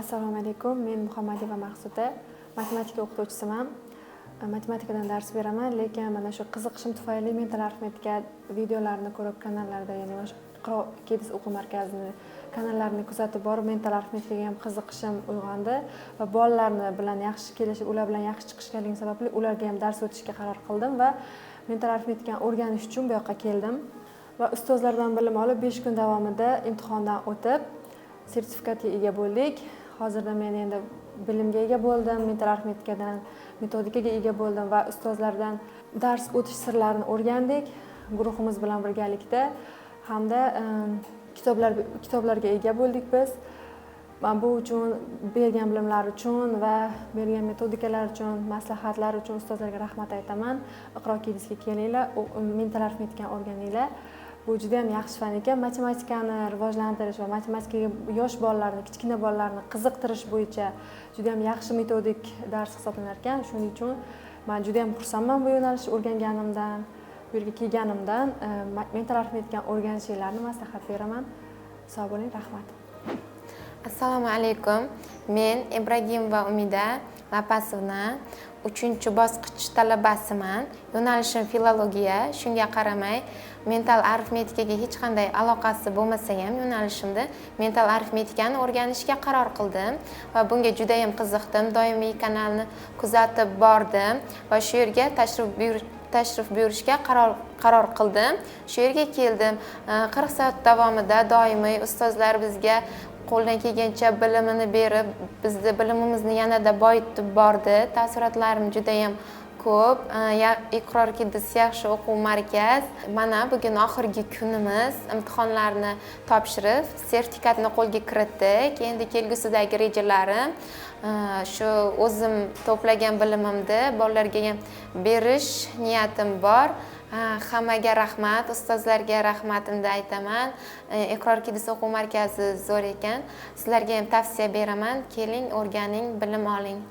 assalomu alaykum. Men muhammadiyeva maqsuda matematika o'qituvchisiman. E, Matematikadan dars beraman lekin mana shu qiziqishim tufayli mental arifmetika videolarini ko'rib kanallarda ya'ni mana shu iqro o'quv markazini kanallarini kuzatib borib mental arifmetikaga ham qiziqishim uyg'ondi va bolalarni bilan yaxshi kelishib ular bilan yaxshi chiqishganligim sababli ularga ham dars o'tishga qaror qildim va mental arifmetikani o'rganish uchun bu yoqqa keldim. Va ustozlardan bilim olib besh kun davomida imtihondan o'tib sertifikatga ega bo'ldik. Hozirda men endi bilimga ega bo'ldim mental arxmetikadan metodikaga ega bo'ldim va ustozlardan dars o'tish sirlarini o'rgandik guruhimiz bilan birgalikda. Hamda ehm, kitoblar kitoblarga ega bo'ldik biz. Man bu uchun bergan bilimlari uchun va bergan metodikalar uchun maslahatlar uchun ustozlarga rahmat aytaman. Iqro kidisga kelinglar mental arifmetikani o'rganinglar. Bu juda yam yaxshi fan ekan. Matematikani rivojlantirish va matematikaga yosh bolalarni kichkina bolalarni qiziqtirish bo'yicha juda yam yaxshi metodik dars hisoblanar ekan. Shuning uchun man juda yam xursandman bu yo'nalishni o'rganganimdan bu yerga kelganimdan. Mental arifmetikani o'rganishinglarni maslahat beraman. Sog' bo'ling rahmat. Assalomu alaykum. Men ibragimova umida lapasovna uchinchi bosqich talabasiman. Yo'nalishim filologiya. Shunga qaramay mental arifmetikaga hech qanday aloqasi bo'lmasa ham yo'nalishimda mental arifmetikani o'rganishga qaror qildim va bunga judayam qiziqdim. Doimiy kanalni kuzatib bordim va shu yerga tashrif buyurish tashrif buyurishga qaror qaror qildim. Shu yerga keldim. Qirq soat davomida doimiy ustozlar bizga qo'ldan kelgancha bilimini berib bizni bilimimizni yanada boyitib bordi. Taassurotlarim judayam ko'p. Iqror kids yaxshi o'quv markaz. Mana bugun oxirgi kunimiz. Imtihonlarni topshirib sertifikatni qo'lga kiritdik. Endi kelgusidagi rejalarim shu o'zim to'plagan bilimimni bolalarga ham berish niyatim bor. Э, hammaga rahmat ustozlarga rahmatimni aytaman. Э, Iqror kidis o'quv markazi zo'r ekan. Sizlarga ham tavsiya beraman. Keling o'rganing bilim oling.